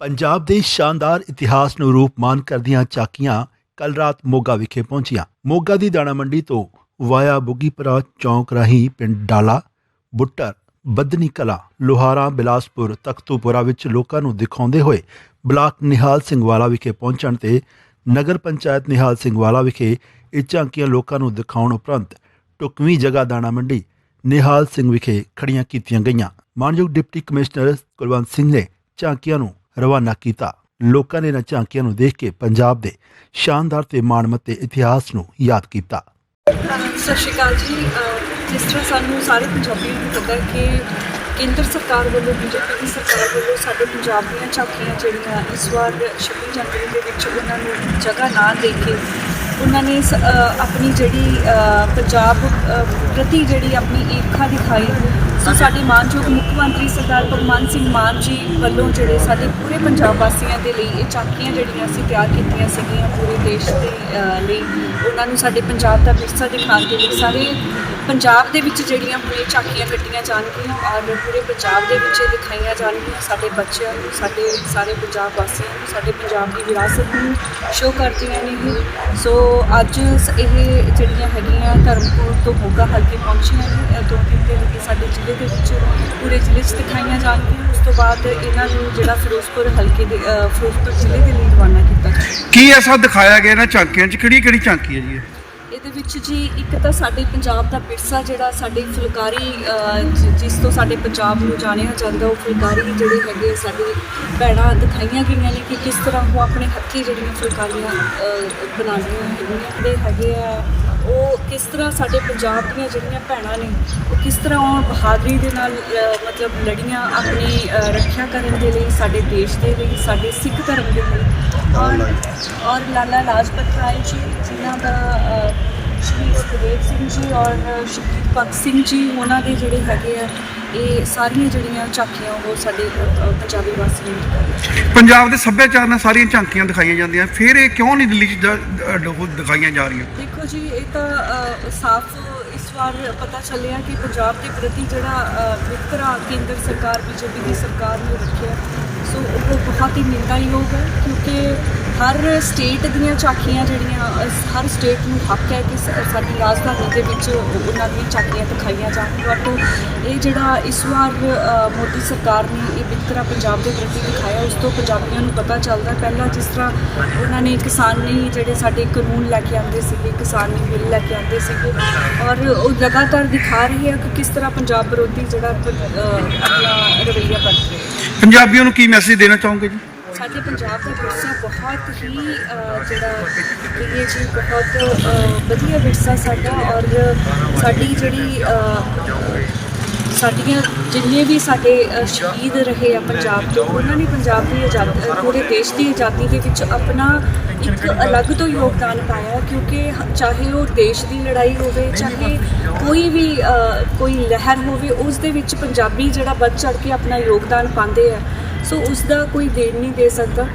ਪੰਜਾਬ ਦੇ ਸ਼ਾਨਦਾਰ ਇਤਿਹਾਸ ਨੂੰ ਰੂਪਮਾਨ ਕਰਦੀਆਂ ਚਾਕੀਆਂ ਕੱਲ ਰਾਤ ਮੋਗਾ ਵਿਖੇ ਪਹੁੰਚੀਆਂ। ਮੋਗਾ ਦੀ ਦਾਣਾ ਮੰਡੀ ਤੋਂ ਵਾਇਆ ਬੁੱਗੀਪੁਰਾ ਚੌਂਕ ਰਾਹੀਂ ਪਿੰਡ ਡਾਲਾ, ਬੁੱਟਰ ਬੱਦਨੀ ਕਲਾ, ਲੋਹਾਰਾ, ਬਿਲਾਸਪੁਰ, ਤਖਤੂਪੁਰਾ ਵਿੱਚ ਲੋਕਾਂ ਨੂੰ ਦਿਖਾਉਂਦੇ ਹੋਏ ਬਲਾਕ ਨਿਹਾਲ ਸਿੰਘ ਵਾਲਾ ਵਿਖੇ ਪਹੁੰਚਣ ਤੇ ਨਗਰ ਪੰਚਾਇਤ ਨਿਹਾਲ ਸਿੰਘ ਵਾਲਾ ਵਿਖੇ ਇਹ ਝਾਂਕੀਆਂ ਲੋਕਾਂ ਨੂੰ ਦਿਖਾਉਣ ਉਪਰੰਤ ਟੁਕਵੀਂ ਜਗ੍ਹਾ ਦਾਣਾ ਮੰਡੀ ਨਿਹਾਲ ਸਿੰਘ ਵਿਖੇ ਖੜੀਆਂ ਕੀਤੀਆਂ ਗਈਆਂ। ਮਾਨਯੋਗ ਡਿਪਟੀ ਕਮਿਸ਼ਨਰ ਕੁਲਵੰਤ ਸਿੰਘ ਨੇ ਝਾਂਕੀਆਂ ਨੂੰ ਰਵਾਨਾ ਕੀਤਾ। ਲੋਕਾਂ ਨੇ ਇਹਨਾਂ ਝਾਂਕੀਆਂ ਨੂੰ ਦੇਖ ਕੇ ਪੰਜਾਬ ਦੇ ਸ਼ਾਨਦਾਰ ਤੇ ਮਾਣਮੱਤੇ ਇਤਿਹਾਸ ਨੂੰ ਯਾਦ ਕੀਤਾ। ਸਤਿ ਸ਼੍ਰੀ ਅਕਾਲ ਜੀ। ਜਿਸ ਤਰ੍ਹਾਂ ਸਾਨੂੰ ਸਾਰੇ ਪੰਜਾਬੀਆਂ ਨੂੰ ਪਤਾ ਕਿ ਕੇਂਦਰ ਸਰਕਾਰ ਵੱਲੋਂ, ਬੀਜੇਪੀ ਦੀ ਸਰਕਾਰ ਵੱਲੋਂ ਸਾਡੇ ਪੰਜਾਬ ਦੀਆਂ ਝਾਕੀਆਂ ਜਿਹੜੀਆਂ ਇਸ ਵਾਰ 26 ਜਨਵਰੀ ਦੇ ਵਿੱਚ ਉਹਨਾਂ ਨੂੰ ਜਗ੍ਹਾ ਨਾ ਦੇ ਕੇ ਉਹਨਾਂ ਨੇ ਆਪਣੀ ਜਿਹੜੀ ਪੰਜਾਬ ਪ੍ਰਤੀ ਜਿਹੜੀ ਆਪਣੀ ਈਰਖਾ ਦਿਖਾਈ ਸੋ ਸਾਡੇ ਮਾਨਯੋਗ ਮੁੱਖ ਮੰਤਰੀ ਸਰਦਾਰ ਭਗਵੰਤ ਸਿੰਘ ਮਾਨ ਜੀ ਵੱਲੋਂ ਜਿਹੜੇ ਸਾਡੇ ਪੂਰੇ ਪੰਜਾਬ ਵਾਸੀਆਂ ਦੇ ਲਈ ਇਹ ਝਾਕੀਆਂ ਜਿਹੜੀਆਂ ਅਸੀਂ ਤਿਆਰ ਕੀਤੀਆਂ ਸੀਗੀਆਂ ਪੂਰੇ ਦੇਸ਼ ਦੇ ਲਈ, ਉਹਨਾਂ ਨੂੰ ਸਾਡੇ ਪੰਜਾਬ ਦਾ ਵਿਰਸਾ ਦਿਖਾਉਣ ਦੇ ਲਈ ਸਾਰੇ ਪੰਜਾਬ ਦੇ ਵਿੱਚ ਜਿਹੜੀਆਂ ਹੁਣ ਇਹ ਝਾਕੀਆਂ ਕੱਢੀਆਂ ਜਾਣਗੀਆਂ ਔਰ ਪੂਰੇ ਪੰਜਾਬ ਦੇ ਵਿੱਚ ਇਹ ਦਿਖਾਈਆਂ ਜਾਣਗੀਆਂ ਸਾਡੇ ਬੱਚਿਆਂ ਨੂੰ, ਸਾਡੇ ਸਾਰੇ ਪੰਜਾਬ ਵਾਸੀਆਂ ਨੂੰ, ਸਾਡੇ ਪੰਜਾਬ ਦੀ ਵਿਰਾਸਤ ਨੂੰ ਸ਼ੋਅ ਕਰਦੀਆਂ ਨੇ ਇਹ। ਸੋ ਅੱਜ ਇਹ ਜਿਹੜੀਆਂ ਹੈਗੀਆਂ ਧਰਮਪੁਰ ਤੋਂ ਮੋਗਾ ਹਲਕੇ ਪਹੁੰਚੀਆਂ ਨੇ ਦੋ ਤਿੰਨ ਦਿਨ ਲਈ ਸਾਡੇ ਜ਼ਿਲ੍ਹੇ ਦੇ ਵਿੱਚ ਪੂਰੇ ਜ਼ਿਲ੍ਹੇ 'ਚ ਦਿਖਾਈਆਂ ਜਾਣਗੀਆਂ। ਉਸ ਤੋਂ ਬਾਅਦ ਇਹਨਾਂ ਨੂੰ ਜਿਹੜਾ ਫਿਰੋਜ਼ਪੁਰ ਹਲਕੇ ਦੇ ਅ, ਫਿਰੋਜ਼ਪੁਰ ਜ਼ਿਲ੍ਹੇ ਦੇ ਲਈ ਰਵਾਨਾ ਕੀਤਾ ਜਾਵੇਗਾ। ਕੀ ਐਸਾ ਦਿਖਾਇਆ ਗਿਆ ਇਹਨਾਂ ਝਾਂਕੀਆਂ 'ਚ? ਕਿਹੜੀ ਕਿਹੜੀ ਝਾਂਕੀ ਹੈ ਜੀ ਇਹ? ਇਹਦੇ ਵਿੱਚ ਜੀ ਇੱਕ ਤਾਂ ਸਾਡੇ ਪੰਜਾਬ ਦਾ ਵਿਰਸਾ ਜਿਹੜਾ ਸਾਡੇ ਫੁਲਕਾਰੀ ਅ, ਜਿ- ਜਿਸ ਤੋਂ ਸਾਡੇ ਪੰਜਾਬ ਨੂੰ ਜਾਣਿਆ ਜਾਂਦਾ ਉਹ ਫੁਲਕਾਰੀ ਜਿਹੜੇ ਹੈਗੇ ਸਾਡੇ ਭੈਣਾਂ ਦਿਖਾਈਆਂ ਗਈਆਂ ਨੇ ਕਿ ਕਿਸ ਤਰ੍ਹਾਂ ਉਹ ਆਪਣੇ ਹੱਥੀਂ ਜਿਹੜੀਆਂ ਫੁਲਕਾਰੀਆਂ ਅ, ਬਣਾਉਂਦੀਆਂ ਹੈਗੀਆਂ ਦੇ ਹੈਗੇ ਆ ਉਹ ਕਿਸ ਤਰ੍ਹਾਂ ਸਾਡੇ ਪੰਜਾਬ ਦੀਆਂ ਜਿਹੜੀਆਂ ਭੈਣਾਂ ਨੇ ਉਹ ਕਿਸ ਤਰ੍ਹਾਂ ਉਹ ਬਹਾਦਰੀ ਦੇ ਨਾਲ ਮਤਲਬ ਲੜੀਆਂ ਆਪਣੀ ਰੱਖਿਆ ਕਰਨ ਦੇ ਲਈ ਸਾਡੇ ਦੇਸ਼ ਦੇ ਲਈ ਸਾਡੇ ਸਿੱਖ ਧਰਮ ਦੇ ਲਈ। ਔਰ ਔਰ ਲਾਲਾ ਲਾਜਪਤ ਰਾਏ ਜੀ ਜਿਨ੍ਹਾਂ ਦਾ ਅ, ਸ਼ਹੀਦ ਸੁਖਦੇਵ ਸਿੰਘ ਜੀ ਔਰ ਸ਼ਹੀਦ ਭਗਤ ਸਿੰਘ ਜੀ ਉਹਨਾਂ ਦੇ ਜਿਹੜੇ ਹੈਗੇ ਆ ਇਹ ਸਾਰੀਆਂ ਜਿਹੜੀਆਂ ਝਾਕੀਆਂ ਉਹ ਸਾਡੇ ਅ, ਪੰਜਾਬੀ ਵਾਸੀਆਂ ਦਿਖਾਈਆਂ ਪੰਜਾਬ ਦੇ ਸੱਭਿਆਚਾਰ ਨਾਲ ਸਾਰੀਆਂ ਝਾਂਕੀਆਂ ਦਿਖਾਈਆਂ ਜਾਂਦੀਆਂ। ਫਿਰ ਇਹ ਕਿਉਂ ਨਹੀਂ ਦਿੱਲੀ 'ਚ ਜਾ- ਅ, ਉਹ ਦਿਖਾਈਆਂ ਜਾ ਰਹੀਆਂ? ਦੇਖੋ ਜੀ ਇਹ ਤਾਂ ਅ, ਸਾਫ਼ ਇਸ ਵਾਰ ਪਤਾ ਚੱਲਿਆ ਕਿ ਪੰਜਾਬ ਦੇ ਪ੍ਰਤੀ ਜਿਹੜਾ ਵਿਤਕਰਾ ਕੇਂਦਰ ਸਰਕਾਰ ਬੀਜੇਪੀ ਦੀ ਸਰਕਾਰ ਨੇ ਰੱਖਿਆ। ਸੋ ਉਹ ਬਹੁਤ ਹੀ ਨਿੰਦਾਯੋਗ ਹੈ ਕਿਉਂਕਿ ਹਰ ਸਟੇਟ ਦੀਆਂ ਝਾਕੀਆਂ ਜਿਹੜੀਆਂ ਹਰ ਸਟੇਟ ਨੂੰ ਹੱਕ ਹੈ ਕਿ ਸ- ਸਾਡੀ ਰਾਜਧਾਨੀ ਦੇ ਵਿੱਚ ਉਹਨਾਂ ਦੀਆਂ ਝਾਕੀਆਂ ਦਿਖਾਈਆਂ ਜਾਣ। ਬਟ ਇਹ ਜਿਹੜਾ ਇਸ ਵਾਰ ਮੋਦੀ ਸਰਕਾਰ ਨੇ ਇਹ ਵਿਤਕਰਾ ਪੰਜਾਬ ਦੇ ਪ੍ਰਤੀ ਦਿਖਾਇਆ, ਉਸ ਤੋਂ ਪੰਜਾਬੀਆਂ ਨੂੰ ਪਤਾ ਚੱਲਦਾ ਪਹਿਲਾਂ ਜਿਸ ਤਰ੍ਹਾਂ ਉਹਨਾਂ ਨੇ ਕਿਸਾਨੀ ਜਿਹੜੇ ਸਾਡੇ ਕਾਨੂੰਨ ਲੈ ਕੇ ਆਉਂਦੇ ਸੀਗੇ, ਕਿਸਾਨੀ ਬਿੱਲ ਲੈ ਕੇ ਆਉਂਦੇ ਸੀਗੇ ਔਰ ਉਹ ਲਗਾਤਾਰ ਦਿਖਾ ਰਹੀ ਹੈ ਕਿ ਕਿਸ ਤਰ੍ਹਾਂ ਪੰਜਾਬ ਵਿਰੋਧੀ ਜਿਹੜਾ ਆਪਣਾ ਰਵੱਈਆ ਬਣ ਰਿਹਾ ਪੰਜਾਬੀਆਂ ਨੂੰ ਕੀ ਮੈਸੇਜ ਦੇਣਾ ਚਾਹੋਗੇ ਜੀ? ਸਾਡੇ ਪੰਜਾਬ ਦਾ ਵਿਰਸਾ ਬਹੁਤ ਹੀ ਜਿਹੜਾ ਇਹ ਜੀ ਬਹੁਤ ਵਧੀਆ ਵਿਰਸਾ ਸਾਡਾ ਔਰ ਸਾਡੀ ਜਿਹੜੀ ਸਾਡੀਆਂ ਜਿੰਨੇ ਵੀ ਸਾਡੇ ਸ਼ਹੀਦ ਰਹੇ ਆ ਪੰਜਾਬ ਤੋਂ ਉਹਨਾਂ ਨੇ ਪੰਜਾਬ ਦੀ ਆਜ਼ਾਦੀ ਪੂਰੇ ਦੇਸ਼ ਦੀ ਆਜ਼ਾਦੀ ਦੇ ਵਿੱਚ ਆਪਣਾ ਇੱਕ ਅਲੱਗ ਤੋਂ ਯੋਗਦਾਨ ਪਾਇਆ ਕਿਉਂਕਿ ਚਾਹੇ ਉਹ ਦੇਸ਼ ਦੀ ਲੜਾਈ ਹੋਵੇ, ਚਾਹੇ ਕੋਈ ਵੀ ਕੋਈ ਲਹਿਰ ਹੋਵੇ, ਉਸ ਦੇ ਵਿੱਚ ਪੰਜਾਬੀ ਜਿਹੜਾ ਵੱਧ ਚੜ ਕੇ ਆਪਣਾ ਯੋਗਦਾਨ ਪਾਉਂਦੇ ਆ। ਸੋ ਉਸ ਦਾ ਕੋਈ ਦੇਣ ਨਹੀਂ ਦੇ ਸਕਦਾ।